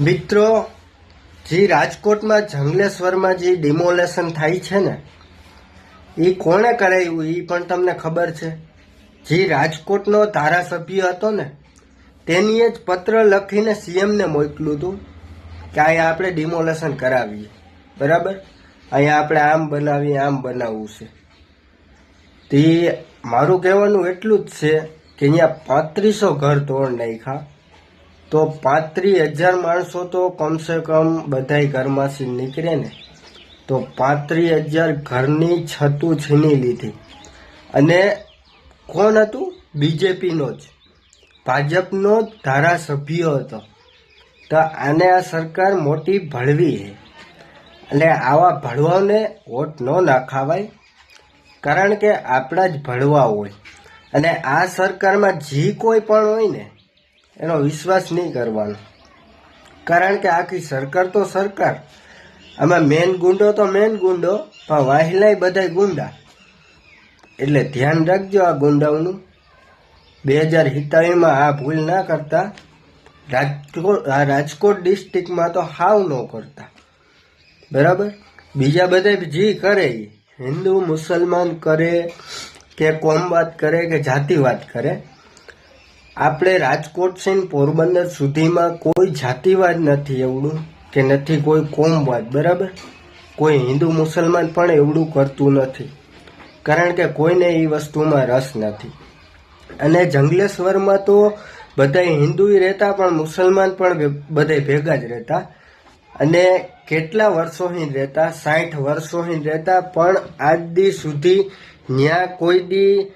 મિત્રો, જે રાજકોટમાં જંગલેશ્વરમાં જે ડિમોલેશન થાય છે ને, એ કોણે કરાવ્યું એ પણ તમને ખબર છે. જે રાજકોટનો ધારાસભ્ય હતો ને તેનીએ જ પત્ર લખીને સીએમને મોકલ્યું હતું કે અહીંયા આપણે ડિમોલેશન કરાવીએ. બરાબર? અહીંયા આપણે આમ બનાવીએ, આમ બનાવવું છે. તે મારું કહેવાનું એટલું જ છે કે અહીંયા પાંત્રીસો ઘર તોડ નાખ્યા. તો પાંત્રીસ હજાર માણસો તો કમસે કમ બધાય ઘરમાંથી નીકળે ને. તો પાંત્રીસ હજાર ઘરની છતું છીની લીધી. અને કોણ હતું? બીજેપીનો જ. ભાજપનો જ ધારાસભ્ય હતો. તો આને આ સરકાર મોટી ભળવી છે એટલે આવા ભળવાને વોટ ન નાખાવાય. કારણ કે આપણા જ ભળવા હોય. અને આ સરકારમાં જે કોઈ પણ હોય ને એનો વિશ્વાસ નહીં કરવાનો. કારણ કે આખી સરકાર તો સરકાર. આમાં મેન ગુંડો તો મેન ગુંડો, પણ વાહિલાય બધાય ગુંડા. એટલે ધ્યાન રાખજો આ ગુંડાઓનું. બે હજાર સિત્તાવીસમાં આ ભૂલ ના કરતા રાજકોટ આ રાજકોટ ડિસ્ટ્રિક્ટમાં તો હાવ ન કરતા. બરાબર? બીજા બધા જે કરે હિન્દુ, મુસલમાન કરે કે કોમ વાત કરે કે જાતિવાદ કરે. આપણે રાજકોટ છે પોરબંદર સુધીમાં કોઈ જાતિવાદ નથી એવડું કે નથી કોઈ કોમવાદ, બરાબર? કોઈ હિન્દુ મુસલમાન પણ એવડું કરતું નથી. કારણ કે કોઈને એ વસ્તુમાં રસ નથી. અને જંગલેશ્વરમાં તો બધા હિન્દુય રહેતા પણ મુસલમાન પણ બધે ભેગા જ રહેતા. અને કેટલા વર્ષોથી રહેતા? સાઠ વર્ષોથી રહેતા. પણ આજ દી સુધી ન્યા કોઈ દી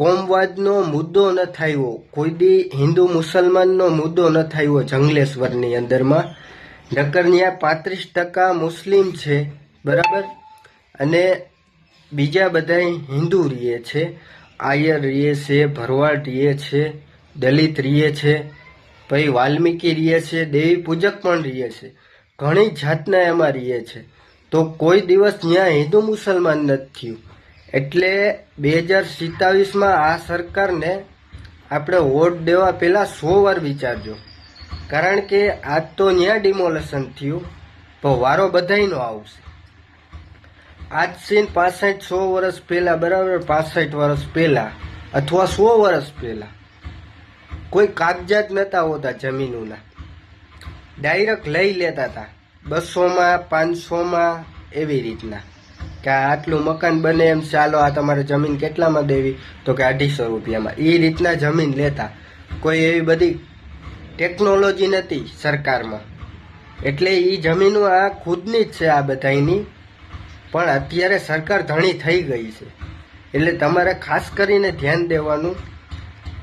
કોમવાદનો મુદ્દો ન થયો, કોઈ દી હિન્દુ મુસલમાનનો મુદ્દો ન થયો જંગલેશ્વરની અંદરમાં. નકર ન્યા પાંત્રીસ ટકા મુસ્લિમ છે, બરાબર? અને બીજા બધા હિન્દુ રીએ છે, આયર રીએ છે, ભરવાડ રીએ છે, દલિત રીએ છે, પછી વાલ્મીકી રીએ છે, દેવી પૂજક પણ રીએ છે, ઘણી જાતના એમાં રીએ છે. તો કોઈ દિવસ ત્યાં હિન્દુ મુસલમાન નથી થયું. એટલે બે હજાર સિત્તાવીસમાં આ સરકારને આપણે વોટ દેવા પહેલાં સો વાર વિચારજો. કારણ કે આજ તો ત્યાં ડિમોલેશન થયું પણ વારો બધાયનો આવશે. આજ સીન પાસઠ સો વર્ષ પહેલાં, બરાબર પાસઠ વર્ષ પહેલાં અથવા સો વર્ષ પહેલાં, કોઈ કાગજાત નહોતા હોતા જમીનોના. ડાયરેક્ટ લઈ લેતા હતા. બસોમાં, પાંચસોમાં, એવી રીતના. કે આટલું મકાન બને એમ ચાલો આ તમારે જમીન કેટલામાં દેવી? તો કે અઢીસો રૂપિયામાં. એ રીતના જમીન લેતા. કોઈ એવી બધી ટેકનોલોજી નથી સરકારમાં. એટલે એ જમીનો આ ખુદની જ છે આ બધાની પણ અત્યારે સરકાર ધણી થઈ ગઈ છે. એટલે તમારે ખાસ કરીને ધ્યાન દેવાનું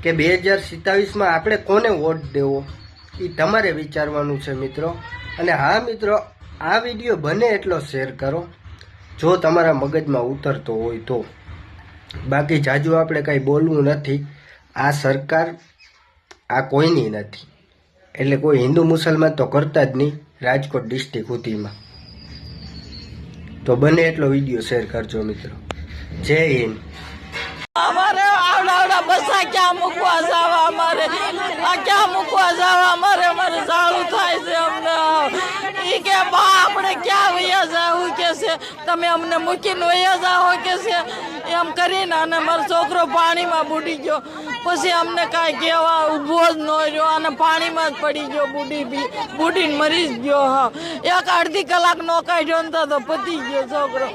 કે બે હજાર સિત્તાવીસમાં આપણે કોને વોટ દેવો? એ તમારે વિચારવાનું છે મિત્રો. અને હા મિત્રો, આ વીડિયો બને એટલો શેર કરો. જો તમારા મગજમાં ઉતરતો હોય તો. બાકી જાજુ આપણે કાંઈ બોલવું નથી. આ સરકાર આ કોઈની નથી. એટલે કોઈ હિન્દુ મુસલમાન તો કરતા જ નહીં, રાજકોટ ડિસ્ટ્રિક્ટ સુધીમાં તો બને એટલો વીડિયો શેર કરજો મિત્રો. જય હિન્દ. અમારે આવડા આવડા બસા ક્યાં મૂકવા જવા અમારે? ક્યાં મૂકવા જવા અમારે? અમારે સારું થાય કે, બા, આપણે ક્યાં વયા જાવું કે છે, તમે અમને મૂકીને વયા જાઓ કે છે. એમ કરીને અને મારો છોકરો પાણીમાં બુડી ગયો. પછી અમને કાંઈ કહેવા ઊભો જ ન રહ્યો અને પાણીમાં જ પડી ગયો બુડી બી. બુડીને મરી જ ગયો, હા. એક અડધી કલાક નો કાઢ્યો ને તો પતી ગયો છોકરો.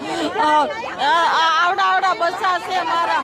આવડા આવડા બસા છે મારા.